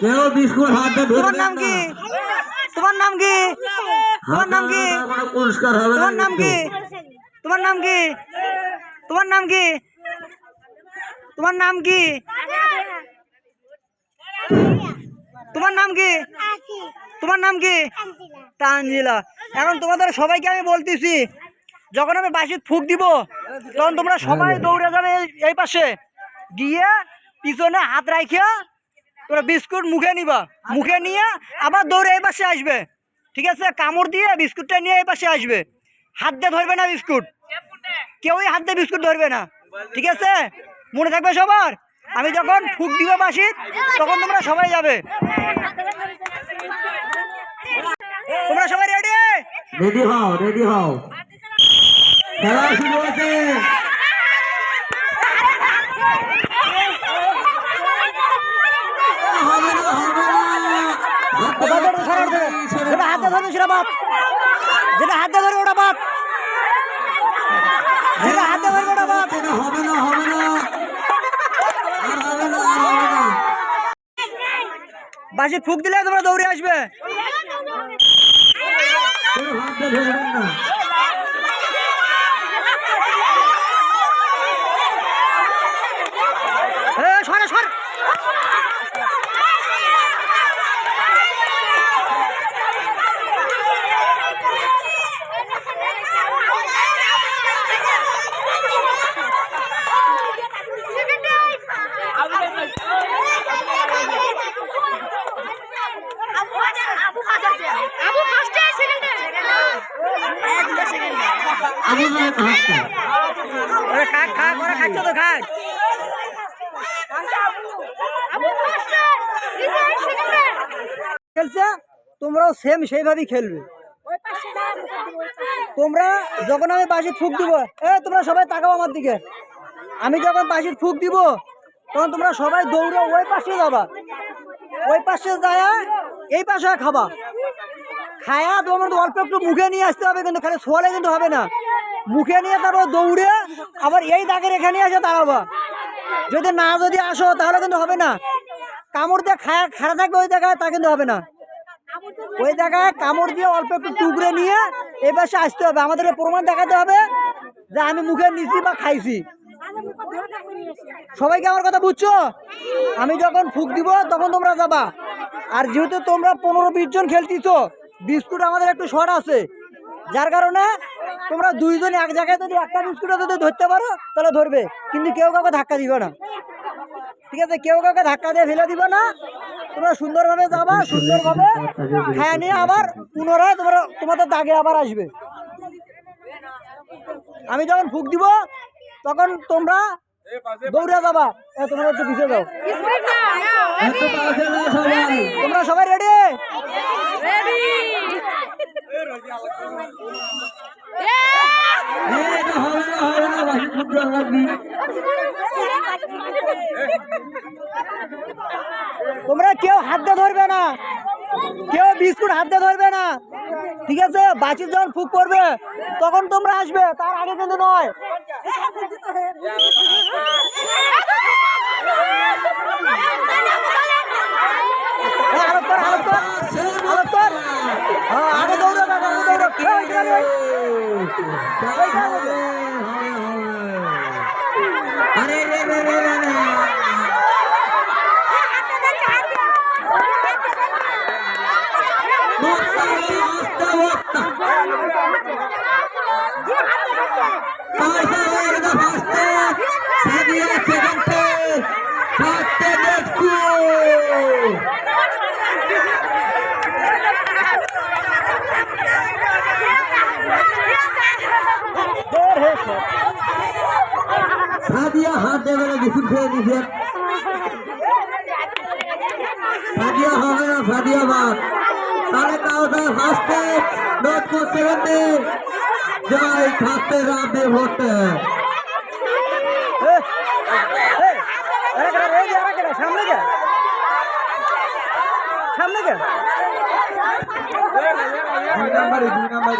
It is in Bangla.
কেউ বিস্কুট হাতে তোমার নাম কি? তোমার নাম কি? তোমার নাম কি? পুরস্কার হবে তোমার নাম কি? তোমার নাম কি? তোমার নাম কি? তোমার নাম কি? তোমার নাম কি? তোমার নাম কি? তানজিলা। এখন তোমাদের সবাইকে আমি বলতেছি যখন আমি বাসিত ফুক দিব তখন তোমরা সবাই দৌড়ে যাবে এই- এই পাশে। গিয়ে পিছনে হাত রাখিয়া তোমরা বিস্কুট মুখে নিবা। মুখে নিয়ে আবার দৌড়ে এই পাশে আসবে। ঠিক আছে? কামড় দিয়ে বিস্কুটটা নিয়ে এই পাশে আসবে। হাত দিয়ে ধরবে না বিস্কুট। কেউই হাত দিয়ে বিস্কুট ধরবে না। ঠিক আছে? মনে থাকবে সবার? আমি যখন ফুক দিব বাসিত তখন তোমরা সবাই যাবে। তোমরা সবাই রেডি? রেডি হও রেডি হও। খেলা শুরু হচ্ছে হবে না হবে না যেটা হাতে ধরবে সেটা বাদ যেটা হাতে ওটা বাপ। যেটা হাতে ওটা হবে না হবে না। বাসি ফুক দিলে তোমরা দৌড়ে আসবে কেউ হাতে ধরবেন না এ, সরে সর আবু ফার্স্টে সেকেন্ডে সেকেন্ডে খেলছে, তোমরাও সেম সেইভাবেই খেলবে। তোমরা যখন আমি বাসির ফুক দিব, এ, তোমরা সবাই তাকাও আমার দিকে। আমি যখন বাসির ফুক দিব, তখন তোমরা সবাই দৌড়ে ওই পাশে যাবা। ওই পাশে যায় এই পাশে খাবা। খায়া তোমার অল্প একটু মুখে নিয়ে আসতে হবে কিন্তু, খালি সোয়ালে কিন্তু হবে না। মুখে নিয়ে তারপর দৌড়ে আবার এই দাগের এখানে এসে দাঁড়াবা। যদি না যদি আসো, তাহলে কিন্তু হবে না। কামড় দিয়ে খায়া, খাড়া থাকবে ওই জায়গায়, তা কিন্তু হবে না। ওই জায়গায় কামড় দিয়ে অল্প একটু টুকরে নিয়ে এই পাশে আসতে হবে। আমাদেরকে প্রমাণ দেখাতে হবে যে আমি মুখে নিছি বা খাইছি। সবাইকে আমার কথা বুঝছ? আমি যখন ফুক দিব, তখন তোমরা যাবা। আর যেহেতু তোমরা পনেরো বিশ জন খেলতেছো, বিস্কুট আমাদের একটু শর্ট আছে। যার কারণে তোমরা দুইজন এক জায়গায় যদি একটা বিস্কুটও যদি ধরতে পারো তাহলে ধরবে। কিন্তু কেউ কাউকে ধাক্কা দিবে না। ঠিক আছে? কেউ কাউকে ধাক্কা দিয়ে ফেলে দিবে না। তোমরা সুন্দরভাবে যাবা সুন্দরভাবে খায়া নিয়ে আবার পুনরায় তোমরা তোমাদের দাগে আবার আসবে। আমি যখন ফুক দিব তখন তোমরা দৌড়ে যাবা। তোমরা একটু পিছিয়ে যাও। তোমরা সবাই রেডি রেডি এই, এটা হবে না হবে না বাকি ফুটবল লাগবি তোমরা কেউ হাত ধরবে না। কেউ বিস্কুট হাত ধরবে না। ঠিক আছে? বাচির যখন ফুক করবে তখন তোমরা আসবে। তার আগে কিন্তু নয়। হ্যাঁ, আরও আরও আরও হ্যাঁ না আগে দৌড়ো কেউ এখানে নেই। আরে বক্তা বক্তা হাত দেবে না বিস্কুট খেয়ে নিছে সাদিয়া হবে না সাদিয়া বাদ তাহলে কাউটা ফার্স্টে নোট কো সেকেন্ডে জয় থাকতে রাতে ভোটে এই যে সামনে সামনে কে দুই নাম্বারে দুই নাম্বারে